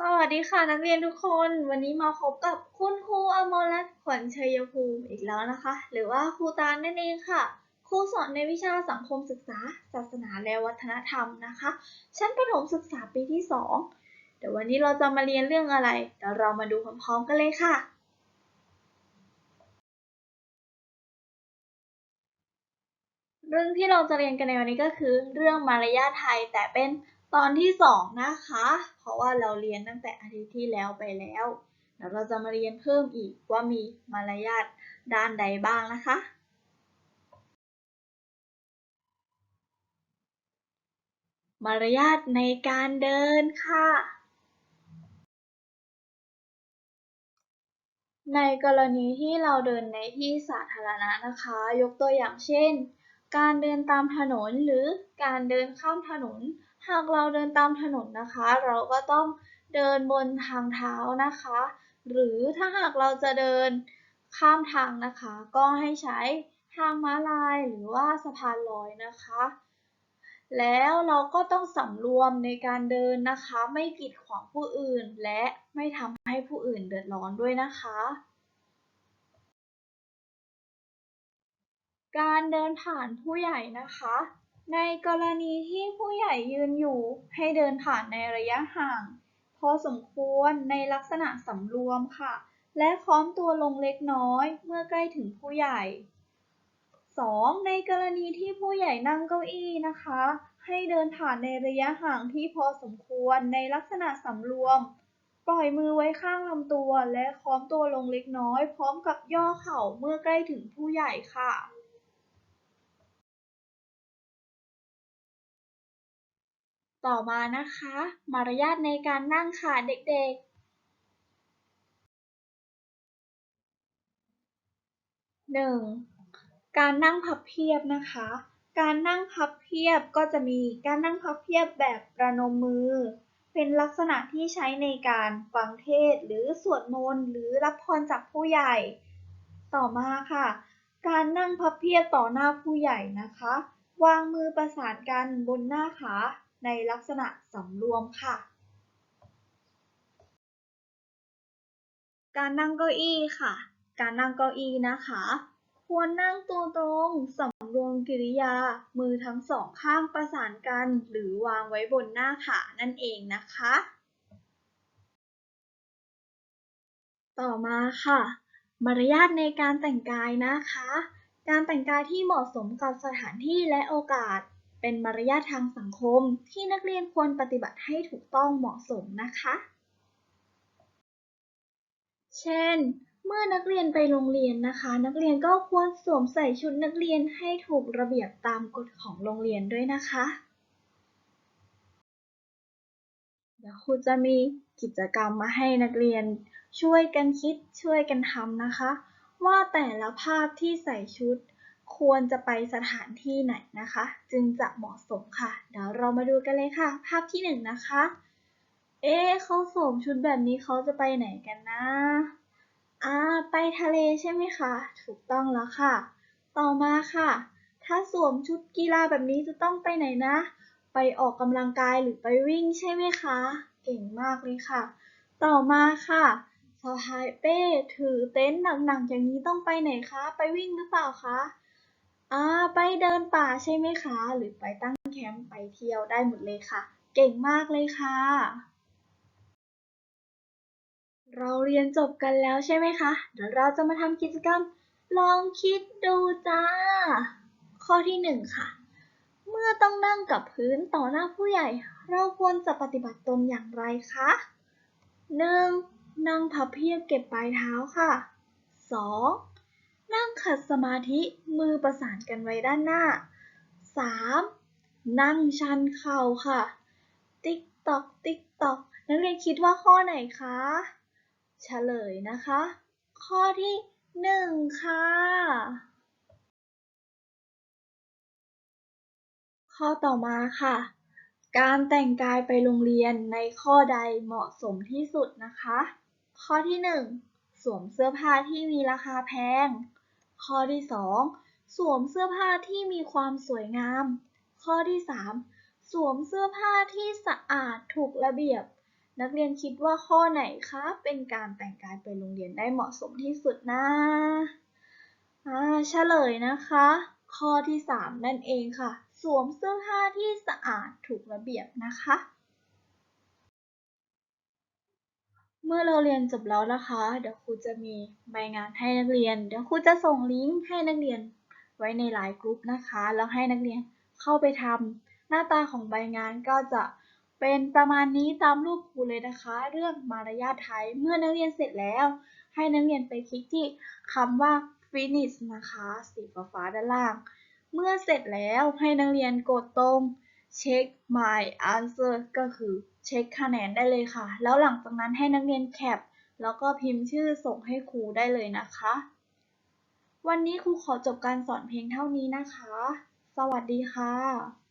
สวัสดีค่ะนักเรียนทุกคน วันนี้มาพบกับคุณครูอมรรัตน์ขวัญชัยภูมิอีกแล้วนะคะ หรือว่าครูตาลนั่นเองค่ะ ครูสอนในวิชาสังคมศึกษา ศาสนาและวัฒนธรรมนะคะ ชั้นประถมศึกษาปีที่ 2 เดี๋ยววันนี้เราจะมาเรียนเรื่องอะไรเดี๋ยวเรามาดูพร้อมๆกันเลยค่ะ เรื่องที่เราจะเรียนกันในวันนี้ก็คือ เรื่องมารยาทไทยแต่เป็น ตอนที่สองนะคะ เพราะว่าเราเรียนตั้งแต่อาทิตย์ที่แล้วไปแล้วเดี๋ยวเราจะมาเรียนเพิ่มอีกว่ามีมารยาทด้านใดบ้างนะคะ มารยาทในการเดินค่ะ ในกรณีที่เราเดินในที่สาธารณะนะคะ ยกตัวอย่างเช่น การเดินตามถนนหรือการเดินข้ามถนน หากเราเดินตามถนนนะคะ เราก็ต้องเดินบนทางเท้านะคะ หรือถ้าหากเราจะเดินข้ามทางนะคะ ก็ให้ใช้ทางม้าลายหรือว่าสะพานลอยนะคะ แล้วเราก็ต้องสำรวมในการเดินนะคะ ไม่กีดขวางผู้อื่น และไม่ทำให้ผู้อื่นเดือดร้อนด้วยนะคะ การเดินผ่านผู้ใหญ่นะคะ ในกรณีที่ผู้ใหญ่ยืนอยู่ให้เดินผ่านในระยะห่าง พอสมควรในลักษณะสำรวมค่ะ และค้อมตัวลงเล็กน้อยเมื่อใกล้ถึงผู้ใหญ่ 2. ในกรณีที่ผู้ใหญ่นั่งเก้าอี้นะคะ ให้เดินผ่านในระยะห่างที่พอสมควรในลักษณะสำรวม ปล่อยมือไว้ข้างลำตัวและค้อมตัวลงเล็กน้อย พร้อมกับย่อเข่าเมื่อใกล้ถึงผู้ใหญ่ค่ะ ต่อมานะคะ มารยาทในการนั่งค่ะเด็กๆ 1. การนั่งพับเพียบนะคะ การนั่งพับเพียบก็จะมีการนั่งพับเพียบแบบประนมมือ เป็นลักษณะที่ใช้ในการฟังเทศหรือสวดมนต์หรือรับพรจากผู้ใหญ่ ต่อมาค่ะ การนั่งพับเพียบต่อหน้าผู้ใหญ่นะคะ วางมือประสานกันบนหน้าขา ในลักษณะสำรวมค่ะ การนั่งเก้าอี้ค่ะ การนั่งเก้าอี้นะคะ ควรนั่งตัวตรงสำรวมกิริยา มือทั้งสองข้างประสานกัน หรือวางไว้บนหน้าขานั่นเองนะคะ ต่อมาค่ะ มารยาทในการแต่งกายนะคะ การแต่งกายที่เหมาะสมกับสถานที่และโอกาส เป็นมารยาททางสังคมที่นักเรียนควรปฏิบัติให้ถูกต้องเหมาะสมนะคะ เช่น เมื่อนักเรียนไปโรงเรียนนะคะ นักเรียนก็ควรสวมใส่ชุดนักเรียนให้ถูกระเบียบตามกฎของโรงเรียนด้วยนะคะ เดี๋ยวครูจะมีกิจกรรมมาให้นักเรียนช่วยกันคิดช่วยกันทำนะคะ ว่าแต่ละภาพที่ใส่ชุด ควรจะไปสถานที่ไหนนะคะ จึงจะเหมาะสมค่ะ เดี๋ยวเรามาดูกันเลยค่ะ ภาพที่หนึ่งนะคะ เอ๊เขาสวมชุดแบบนี้เขาจะไปไหนกันนะอ่าไปทะเลใช่ไหมคะ ถูกต้องแล้วค่ะ ต่อมาค่ะ ถ้าสวมชุดกีฬาแบบนี้จะต้องไปไหนนะ ไปออกกำลังกายหรือไปวิ่งใช่ไหมคะ เก่งมากเลยค่ะ ต่อมาค่ะสะพายเป้ถือเต็นท์หนักๆอย่างนี้ต้องไปไหนคะ ไปวิ่งหรือเปล่าคะ อ่าไปเดินป่าใช่ไหมคะ หรือไปตั้งแคมป์ไปเที่ยวได้หมดเลยค่ะ เก่งมากเลยค่ะ เราเรียนจบกันแล้วใช่ไหมคะเดี๋ยวเราจะมาทำกิจกรรมลองคิดดูจ้า ข้อที่หนึ่งค่ะ เมื่อต้องนั่งกับพื้นต่อหน้าผู้ใหญ่ เราควรจะปฏิบัติตนอย่างไรคะ 1. นั่งพับเพียบเก็บปลายเท้าค่ะ 2. นั่งขัดสมาธิมือประสานกันไว้ด้านหน้า 3. นั่งชันเข่าค่ะ ติ๊กตอก ติ๊กตอก นักเรียนคิดว่าข้อไหนคะเฉลยนะคะ ข้อที่หนึ่งค่ะ ข้อต่อมาค่ะ การแต่งกายไปโรงเรียนในข้อใดเหมาะสมที่สุดนะคะ ข้อที่หนึ่งสวมเสื้อผ้าที่มีราคาแพง ข้อที่สองสวมเสื้อผ้าที่มีความสวยงาม ข้อที่สามสวมเสื้อผ้าที่สะอาดถูกระเบียบ นักเรียนคิดว่าข้อไหนคะ เป็นการแต่งกายไปโรงเรียนได้เหมาะสมที่สุดนะอ่าเฉลยนะคะ ข้อที่ 3 นั่นเองค่ะ สวมเสื้อผ้าที่สะอาดถูกระเบียบนะคะ เมื่อเราเรียนจบแล้วนะคะ เดี๋ยวครูจะมีใบงานให้นักเรียน เดี๋ยวครูจะส่งลิงก์ให้นักเรียนไว้ในไลน์กรุ๊ปนะคะ แล้วให้นักเรียนเข้าไปทำหน้าตาของใบงานก็จะเป็นประมาณนี้ตามรูปครูเลยนะคะ เรื่องมารยาทไทย เมื่อนักเรียนเสร็จแล้ว ให้นักเรียนไปคลิกที่คำว่า finish นะคะสีฟ้าด้านล่าง เมื่อเสร็จแล้วให้นักเรียนกดตรง check my answer ก็คือ เช็คคะแนนได้เลยค่ะ แล้วหลังจากนั้นให้นักเรียนแคป แล้วก็พิมพ์ชื่อส่งให้ครูได้เลยนะคะ วันนี้ครูขอจบการสอนเพียงเท่านี้นะคะ สวัสดีค่ะ